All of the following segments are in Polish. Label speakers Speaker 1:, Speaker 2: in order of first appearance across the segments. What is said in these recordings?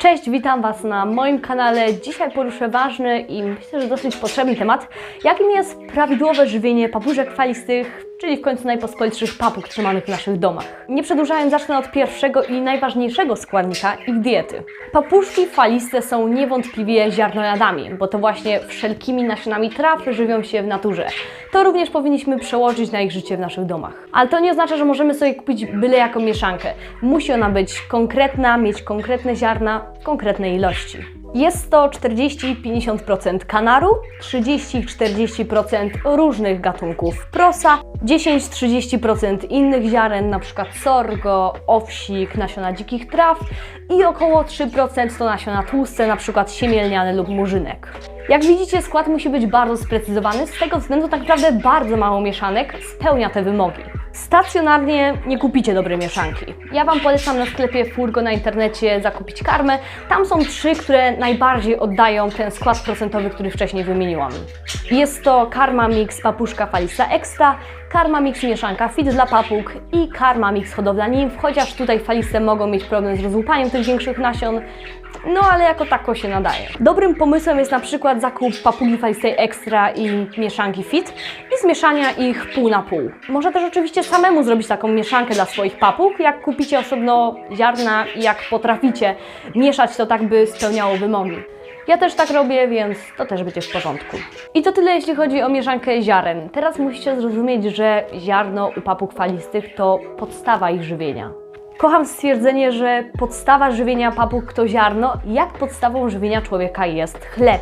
Speaker 1: Cześć, witam Was na moim kanale. Dzisiaj poruszę ważny i myślę, że dosyć potrzebny temat, jakim jest prawidłowe żywienie papużek falistych, czyli w końcu najpospolitszych papug trzymanych w naszych domach. Nie przedłużając, zacznę od pierwszego i najważniejszego składnika ich diety. Papuszki faliste są niewątpliwie ziarnojadami, bo to właśnie wszelkimi nasionami traw żywią się w naturze. To również powinniśmy przełożyć na ich życie w naszych domach. Ale to nie oznacza, że możemy sobie kupić byle jaką mieszankę. Musi ona być konkretna, mieć konkretne ziarna w konkretnej ilości. Jest to 40-50% kanaru, 30-40% różnych gatunków prosa, 10-30% innych ziaren, np. sorgo, owsik, nasiona dzikich traw i około 3% to nasiona tłuste, np. siemielniane lub murzynek. Jak widzicie, skład musi być bardzo sprecyzowany, z tego względu tak naprawdę bardzo mało mieszanek spełnia te wymogi. Stacjonarnie nie kupicie dobrej mieszanki. Ja Wam polecam na sklepie Furgo na internecie zakupić karmę. Tam są trzy, które najbardziej oddają ten skład procentowy, który wcześniej wymieniłam. Jest to Karma Mix Papuszka Falisa Extra, Karma Mix Mieszanka Fit dla papug i Karma Mix Hodowla Nimf, chociaż tutaj faliste mogą mieć problem z rozłupaniem tych większych nasion, no ale jako tako się nadaje. Dobrym pomysłem jest na przykład zakup papugi falistej Extra i mieszanki Fit i zmieszania ich pół na pół. Może też oczywiście samemu zrobić taką mieszankę dla swoich papug, jak kupicie osobno ziarna i jak potraficie mieszać to tak, by spełniało wymogi. Ja też tak robię, więc to też będzie w porządku. I to tyle, jeśli chodzi o mieszankę ziaren. Teraz musicie zrozumieć, że ziarno u papug falistych to podstawa ich żywienia. Kocham stwierdzenie, że podstawa żywienia papug to ziarno, jak podstawą żywienia człowieka jest chleb.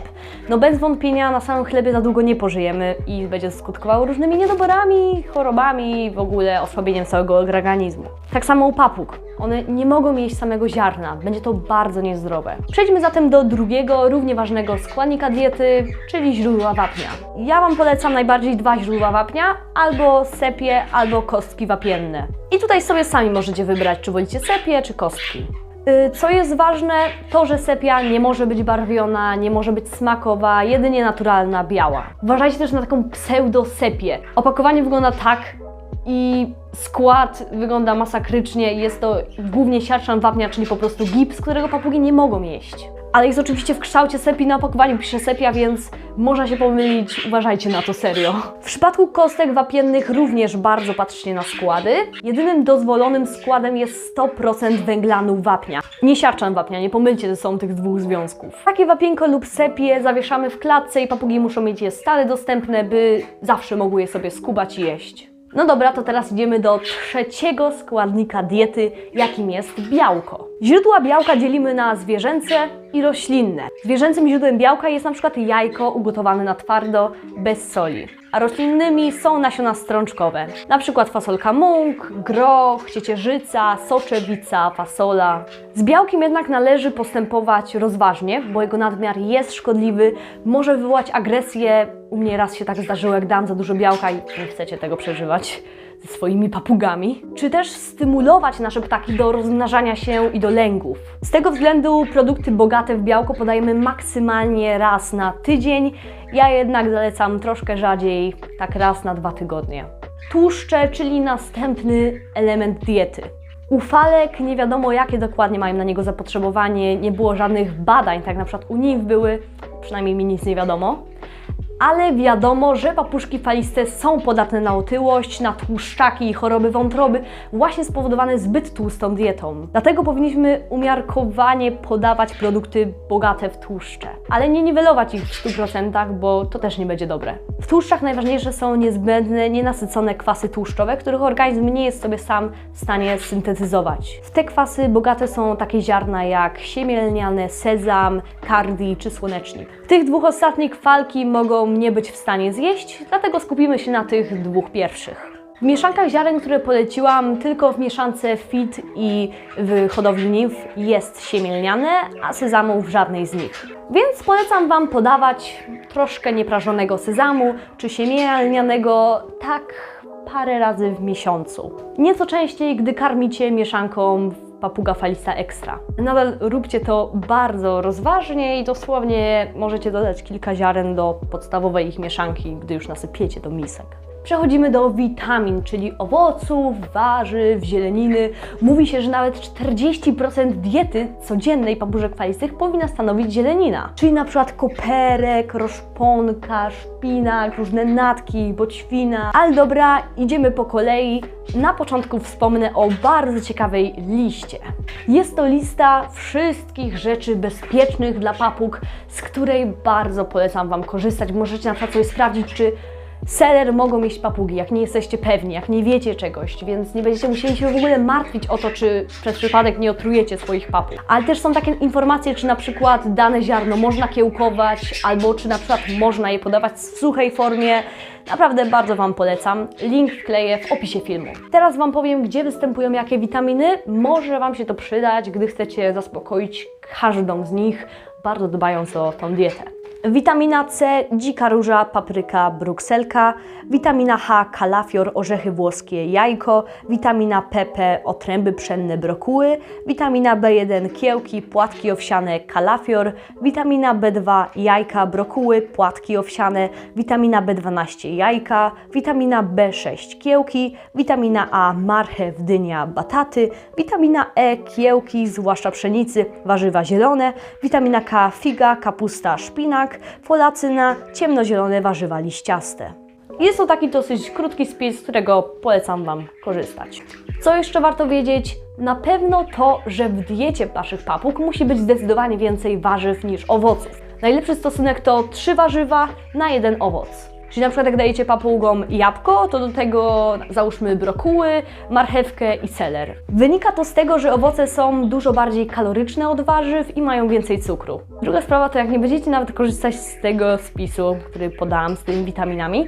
Speaker 1: No bez wątpienia na samym chlebie za długo nie pożyjemy i będzie skutkowało różnymi niedoborami, chorobami, w ogóle osłabieniem całego organizmu. Tak samo u papug. One nie mogą jeść samego ziarna, będzie to bardzo niezdrowe. Przejdźmy zatem do drugiego, równie ważnego składnika diety, czyli źródła wapnia. Ja Wam polecam najbardziej dwa źródła wapnia, albo sepie, albo kostki wapienne. I tutaj sobie sami możecie wybrać, czy wolicie sepie, czy kostki. Yy, Co jest ważne, to że sepia nie może być barwiona, nie może być smakowa, jedynie naturalna, biała. Uważajcie też na taką pseudosepię. Opakowanie wygląda tak i skład wygląda masakrycznie. Jest to głównie siarczan wapnia, czyli po prostu gips, którego papugi nie mogą jeść. Ale jest oczywiście w kształcie sepi, na opakowaniu pisze sepia, więc można się pomylić, uważajcie na to serio. W przypadku kostek wapiennych również bardzo patrzcie na składy. Jedynym dozwolonym składem jest 100% węglanu wapnia. Nie siarczan wapnia, nie pomylcie ze sobą tych dwóch związków. Takie wapienko lub sepię zawieszamy w klatce i papugi muszą mieć je stale dostępne, by zawsze mogły je sobie skubać i jeść. No dobra, to teraz idziemy do trzeciego składnika diety, jakim jest białko. Źródła białka dzielimy na zwierzęce i roślinne. Zwierzęcym źródłem białka jest przykład jajko ugotowane na twardo, bez soli. A roślinnymi są nasiona strączkowe, przykład fasolka mąk, groch, ciecierzyca, soczewica, fasola. Z białkiem jednak należy postępować rozważnie, bo jego nadmiar jest szkodliwy, może wywołać agresję. U mnie raz się tak zdarzyło, jak dam za dużo białka i nie chcecie tego przeżywać swoimi papugami, czy też stymulować nasze ptaki do rozmnażania się i do lęgów. Z tego względu produkty bogate w białko podajemy maksymalnie raz na tydzień. Ja jednak zalecam troszkę rzadziej, tak raz na dwa tygodnie. Tłuszcze, czyli następny element diety. U falek nie wiadomo jakie dokładnie mają na niego zapotrzebowanie, nie było żadnych badań, tak na przykład u nimf były, przynajmniej mi nic nie wiadomo ale wiadomo, że papuszki faliste są podatne na otyłość, na tłuszczaki i choroby wątroby, właśnie spowodowane zbyt tłustą dietą. Dlatego powinniśmy umiarkowanie podawać produkty bogate w tłuszcze, ale nie niwelować ich w 100%, bo to też nie będzie dobre. W tłuszczach najważniejsze są niezbędne, nienasycone kwasy tłuszczowe, których organizm nie jest sobie sam w stanie syntetyzować. W te kwasy bogate są takie ziarna jak siemielniane, sezam, kardi czy słonecznik. Tych dwóch ostatnich falki mogą nie być w stanie zjeść, dlatego skupimy się na tych dwóch pierwszych. W mieszankach ziaren, które poleciłam, tylko w mieszance fit i w hodowli nimf jest siemielniane, a sezamu w żadnej z nich. Więc polecam Wam podawać troszkę nieprażonego sezamu czy siemielnianego tak parę razy w miesiącu. Nieco częściej, gdy karmicie mieszanką papuga falisa extra. Nadal róbcie to bardzo rozważnie i dosłownie możecie dodać kilka ziaren do podstawowej ich mieszanki, gdy już nasypiecie do misek. Przechodzimy do witamin, czyli owoców, warzyw, zieleniny. Mówi się, że nawet 40% diety codziennej papużek falistych powinna stanowić zielenina. Czyli na przykład koperek, roszponka, szpinak, różne natki, boćwina. Ale dobra, idziemy po kolei. Na początku wspomnę o bardzo ciekawej liście. Jest to lista wszystkich rzeczy bezpiecznych dla papug, z której bardzo polecam Wam korzystać. Możecie na przykład sobie sprawdzić, czy seler mogą jeść papugi, jak nie jesteście pewni, jak nie wiecie czegoś, więc nie będziecie musieli się w ogóle martwić o to, czy przez przypadek nie otrujecie swoich papug. Ale też są takie informacje, czy na przykład dane ziarno można kiełkować, albo czy na przykład można je podawać w suchej formie. Naprawdę bardzo Wam polecam. Link wkleję w opisie filmu. Teraz Wam powiem, gdzie występują jakie witaminy. Może Wam się to przydać, gdy chcecie zaspokoić każdą z nich, bardzo dbając o tą dietę. Witamina C, dzika róża, papryka, brukselka, witamina H, kalafior, orzechy włoskie, jajko, witamina PP, otręby pszenne, brokuły, witamina B1, kiełki, płatki owsiane, kalafior, witamina B2, jajka, brokuły, płatki owsiane, witamina B12, jajka, witamina B6, kiełki, witamina A, marchew, dynia, bataty, witamina E, kiełki, zwłaszcza pszenicy, warzywa zielone, witamina K, figa, kapusta, szpinak, folacyna, ciemnozielone warzywa liściaste. Jest to taki dosyć krótki spis, z którego polecam Wam korzystać. Co jeszcze warto wiedzieć? Na pewno to, że w diecie Waszych papug musi być zdecydowanie więcej warzyw niż owoców. Najlepszy stosunek to 3 warzywa na jeden owoc. Czyli na przykład jak dajecie papugom jabłko, to do tego załóżmy brokuły, marchewkę i seler. Wynika to z tego, że owoce są dużo bardziej kaloryczne od warzyw i mają więcej cukru. Druga sprawa to jak nie będziecie nawet korzystać z tego spisu, który podałam z tymi witaminami,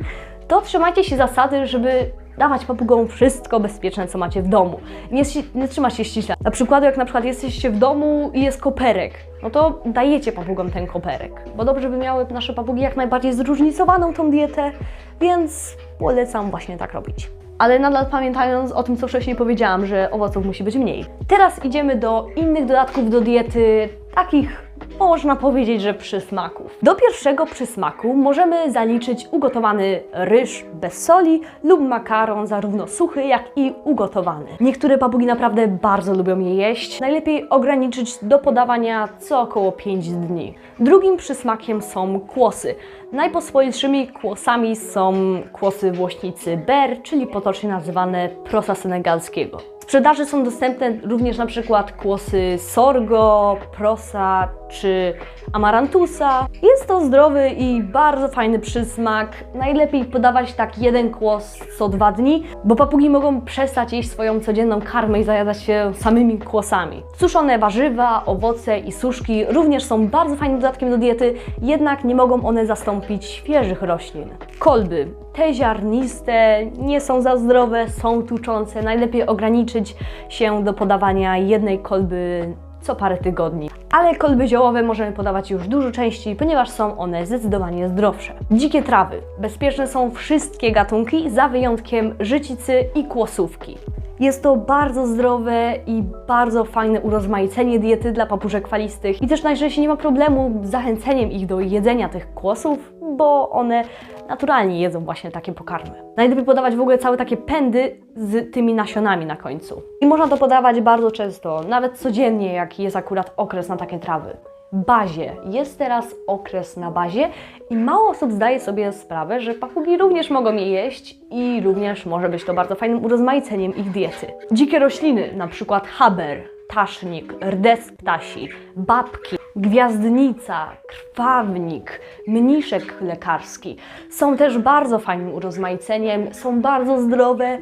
Speaker 1: to trzymajcie się zasady, żeby dawać papugom wszystko bezpieczne, co macie w domu. Nie, nie trzyma się ściśle. Na przykład, jak na przykład jesteście w domu i jest koperek, no to dajecie papugom ten koperek, bo dobrze by miały nasze papugi jak najbardziej zróżnicowaną tą dietę, więc polecam właśnie tak robić. Ale nadal pamiętając o tym, co wcześniej powiedziałam, że owoców musi być mniej. Teraz idziemy do innych dodatków do diety, takich można powiedzieć, że przysmaków. Do pierwszego przysmaku możemy zaliczyć ugotowany ryż bez soli lub makaron zarówno suchy, jak i ugotowany. Niektóre papugi naprawdę bardzo lubią je jeść. Najlepiej ograniczyć do podawania co około 5 dni. Drugim przysmakiem są kłosy. Najpospolitszymi kłosami są kłosy włośnicy ber, czyli potocznie nazywane prosa senegalskiego. Sprzedaży są dostępne również na przykład kłosy sorgo, prosa czy amarantusa. Jest to zdrowy i bardzo fajny przysmak. Najlepiej podawać tak jeden kłos co dwa dni, bo papugi mogą przestać jeść swoją codzienną karmę i zajadać się samymi kłosami. Suszone warzywa, owoce i suszki również są bardzo fajnym dodatkiem do diety, jednak nie mogą one zastąpić świeżych roślin. Kolby. Te ziarniste nie są za zdrowe, są tuczące. Najlepiej ograniczyć się do podawania jednej kolby co parę tygodni. Ale kolby ziołowe możemy podawać już dużo częściej, ponieważ są one zdecydowanie zdrowsze. Dzikie trawy. Bezpieczne są wszystkie gatunki, za wyjątkiem życicy i kłosówki. Jest to bardzo zdrowe i bardzo fajne urozmaicenie diety dla papużek falistych i też najczęściej nie ma problemu z zachęceniem ich do jedzenia tych kłosów, bo one naturalnie jedzą właśnie takie pokarmy. Najlepiej podawać w ogóle całe takie pędy z tymi nasionami na końcu. I można to podawać bardzo często, nawet codziennie, jak jest akurat okres na takie trawy. Bazie. Jest teraz okres na bazie i mało osób zdaje sobie sprawę, że papugi również mogą je jeść i również może być to bardzo fajnym urozmaiceniem ich diety. Dzikie rośliny, na przykład haber, tasznik, rdes ptasi, babki, gwiazdnica, krwawnik, mniszek lekarski są też bardzo fajnym urozmaiceniem, są bardzo zdrowe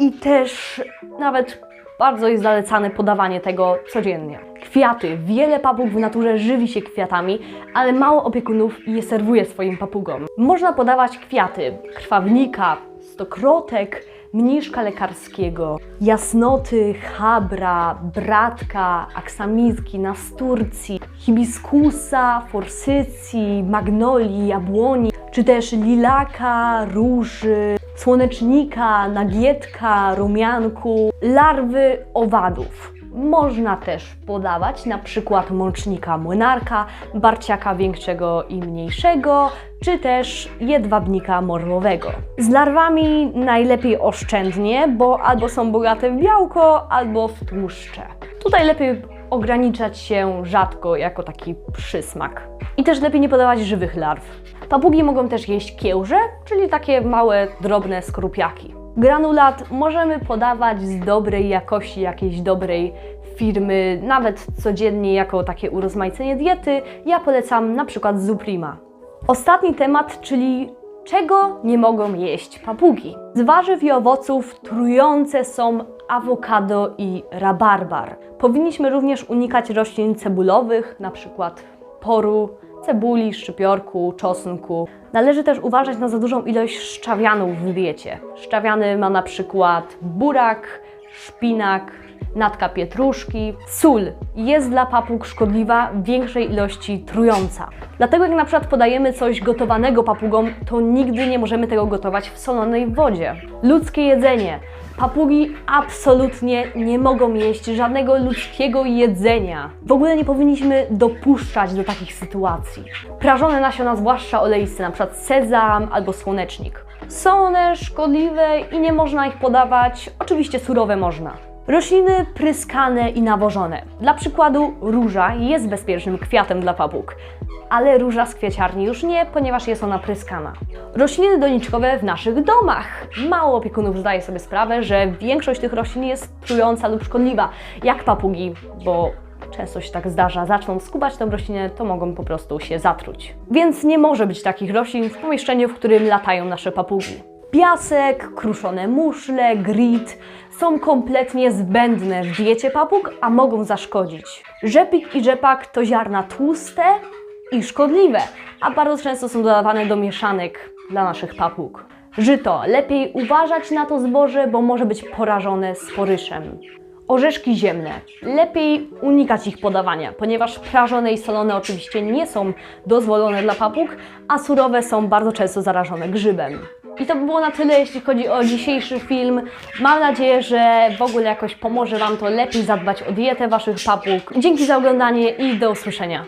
Speaker 1: i też nawet bardzo jest zalecane podawanie tego codziennie. Kwiaty. Wiele papug w naturze żywi się kwiatami, ale mało opiekunów je serwuje swoim papugom. Można podawać kwiaty krwawnika, stokrotek, mniszka lekarskiego, jasnoty, chabra, bratka, aksamizki, nasturcji, hibiskusa, forsycji, magnolii, jabłoni, czy też lilaka, róży, słonecznika, nagietka, rumianku, larwy owadów. można też podawać na przykład mącznika młynarka, barciaka większego i mniejszego, czy też jedwabnika morwowego. Z larwami najlepiej oszczędnie, bo albo są bogate w białko, albo w tłuszcze. Tutaj lepiej ograniczać się rzadko jako taki przysmak. I też lepiej nie podawać żywych larw. Papugi mogą też jeść kiełże, czyli takie małe, drobne skorupiaki. Granulat możemy podawać z dobrej jakości, jakiejś dobrej firmy, nawet codziennie jako takie urozmaicenie diety. Ja polecam na przykład Zuprima. Ostatni temat, czyli czego nie mogą jeść papugi. Z warzyw i owoców trujące są awokado i rabarbar. Powinniśmy również unikać roślin cebulowych, przykład poru, cebuli, szczypiorku, czosnku. Należy też uważać na za dużą ilość szczawianów w diecie. Szczawiany ma na przykład burak, szpinak, natka pietruszki. Sól jest dla papug szkodliwa w większej ilości trująca. Dlatego jak na przykład podajemy coś gotowanego papugom, to nigdy nie możemy tego gotować w solonej wodzie. Ludzkie jedzenie. Papugi absolutnie nie mogą jeść żadnego ludzkiego jedzenia. W ogóle nie powinniśmy dopuszczać do takich sytuacji. Prażone nasiona, zwłaszcza oleiste, przykład sezam albo słonecznik. Są one szkodliwe i nie można ich podawać. Oczywiście surowe można. Rośliny pryskane i nawożone. Dla przykładu róża jest bezpiecznym kwiatem dla papug, ale róża z kwieciarni już nie, ponieważ jest ona pryskana. Rośliny doniczkowe w naszych domach. Mało opiekunów zdaje sobie sprawę, że większość tych roślin jest trująca lub szkodliwa, jak papugi, bo często się tak zdarza, zaczną skubać tę roślinę, to mogą po prostu się zatruć. Więc nie może być takich roślin w pomieszczeniu, w którym latają nasze papugi. Piasek, kruszone muszle, grit są kompletnie zbędne w diecie papug, a mogą zaszkodzić. Rzepik i rzepak to ziarna tłuste i szkodliwe, a bardzo często są dodawane do mieszanek dla naszych papug. Żyto. Lepiej uważać na to zboże, bo może być porażone sporyszem. Orzeszki ziemne. Lepiej unikać ich podawania, ponieważ prażone i solone oczywiście nie są dozwolone dla papug, a surowe są bardzo często zarażone grzybem. I to by było na tyle, jeśli chodzi o dzisiejszy film. Mam nadzieję, że w ogóle jakoś pomoże Wam to lepiej zadbać o dietę Waszych papug. Dzięki za oglądanie i do usłyszenia.